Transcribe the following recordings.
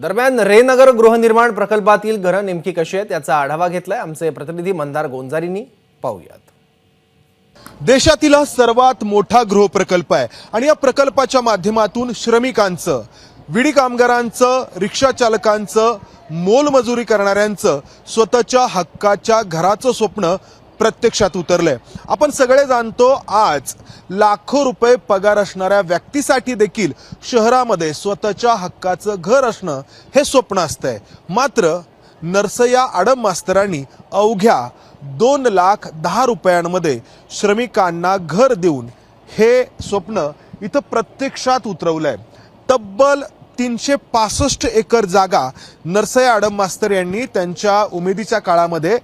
दरम्यान रेनगर गृहनिर्माण प्रकल्पातील घरं नेमकी कशी आहेत याचा आढावा घेतलाय आमचे प्रतिनिधी मंदार गोंजारींनी. पाहूयात. देशातील हा सर्वात मोठा गृहप्रकल्प आहे आणि या प्रकल्पाच्या माध्यमातून श्रमिकांचं विडी कामगारांचं रिक्षा चालकांचं मोलमजुरी करणाऱ्यांचं स्वतःच्या हक्काच्या घराचं स्वप्न प्रत्यक्षात उतरलंय. आपण सगळे जाणतो आज लाखो रुपये पगार असणाऱ्या व्यक्तीसाठी देखील शहरामध्ये स्वतःच्या हक्काचं घर असणं हे स्वप्न असतंय. मात्र नरसया आडम मास्तरांनी अवघ्या दोन लाख दहा रुपयांमध्ये श्रमिकांना घर देऊन हे स्वप्न इथं प्रत्यक्षात उतरवलंय. तब्बल तीनशे पासष्ट एकर जागा नरसया आडम मास्तर यांनी त्यांच्या उमेदीच्या काळामध्ये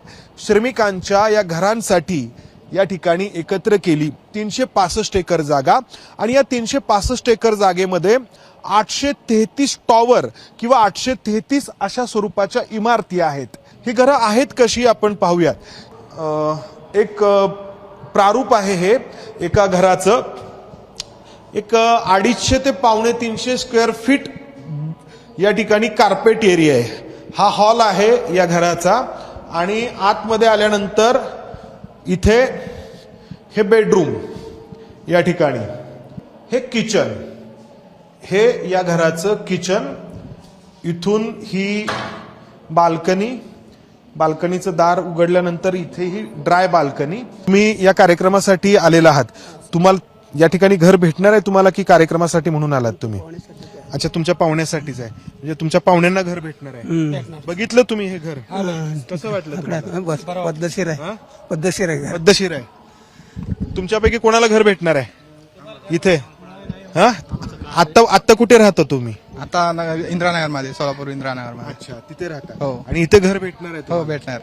श्रमिकांच्या या घरांसाठी या ठिकाणी एकत्र केली. तीनशे पासष्ट एकर जागा. आणि या तीनशे पासष्ट एकर जागेमध्ये आठशे तेहतीस टॉवर किंवा आठशे तेहतीस अशा स्वरूपाच्या इमारती आहेत. ही घरं आहेत कशी आपण पाहूयात. एक प्रारूप आहे हे एका घराचं. एक अडीचशे ते पावणे तीनशे स्क्वेअर फीट या ठिकाणी कार्पेट एरिया आहे. हा हॉल आहे या घराचा आणि आतमध्ये आल्यानंतर इथे हे बेडरूम या ठिकाणी. हे किचन हे या घराचं किचन इथून ही बाल्कनी बाल्कनीचं दार उघडल्यानंतर इथे ही ड्राय बाल्कनी तुम्ही या कार्यक्रमासाठी आलेला आहात. तुम्हाला या ठिकाणी घर भेटणार आहे तुम्हाला की कार्यक्रमासाठी म्हणून आलात तुम्ही? अच्छा तुमच्या पाहुण्यासाठीच आहे. म्हणजे तुमच्या पाहुण्यांना घर भेटणार आहे. बघितलं तुम्ही हे घर? कसं वाटलं तुम्हाला? पद्धतशीर आहे. हा? पद्धतशीर आहे पद्धतशीर आहे. तुमच्यापैकी कोणाला घर भेटणार आहे? इथे? हा? आता आता कुठे राहता तुम्ही? आता न- इंदिरानगरमध्ये सोलापूर इंदिरानगरमध्ये अच्छा तिथे राहता. हो. आणि इथे घर भेटणार आहे हो तुम्हाला? भेटणार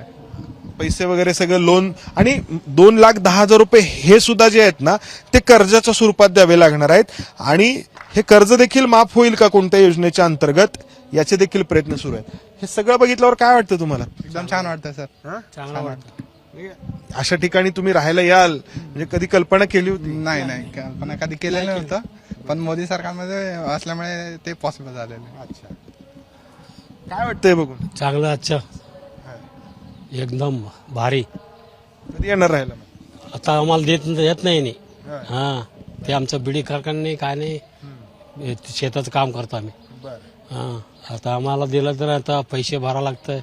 पैसे वगैरे सगळं लोन आणि दोन लाख दहा हजार रुपये हे सुद्धा जे आहेत ना ते कर्जाच्या स्वरूपात द्यावे लागणार आहेत. आणि हे कर्ज देखील माफ होईल का कोणत्या योजनेच्या अंतर्गत याचे देखील प्रयत्न सुरू आहेत. हे सगळं बघितल्यावर काय वाटतं तुम्हाला? एकदम छान वाटतं सर. हा? छान वाटतं. अशा ठिकाणी तुम्ही राहायला याल म्हणजे कधी कल्पना केली होती? नाही नाही. कल्पना कधी केलेलं नव्हतं. पण मोदी सरकारमध्ये असल्यामुळे ते पॉसिबल झालेलं आहे. अच्छा. काय वाटतंय बघून? चांगलं अच्छा. एकदम भारी. कधी येणार राहायला मग? आता आम्हाला देत येत नाही नी. हा. ते आमचं बिडी कारखाना नाही काय नाही. हे शेताचं काम करतो आम्ही. बरं. हा आता आम्हाला दिलं तर आता पैसे भरा लागतं.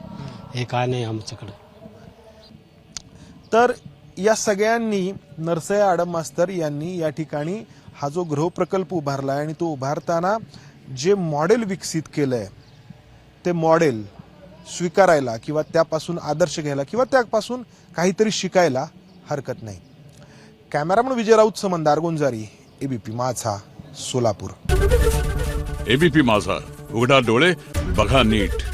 हे काय नाही आमच्याकडे. तर या सगळ्यांनी नरसया आडम मास्तर यांनी या ठिकाणी हा जो गृहप्रकल्प उभारला आणि तो उभारताना जे मॉडेल विकसित केलंय ते मॉडेल स्वीकारायला किंवा त्यापासून आदर्श घ्यायला किंवा त्यापासून काहीतरी शिकायला हरकत नाही. कॅमेरामन विजय राऊत समंदार गोंजारी एबीपी माझा सोलापूर. एबीपी माझा. उघडा डोळे बघा नीट.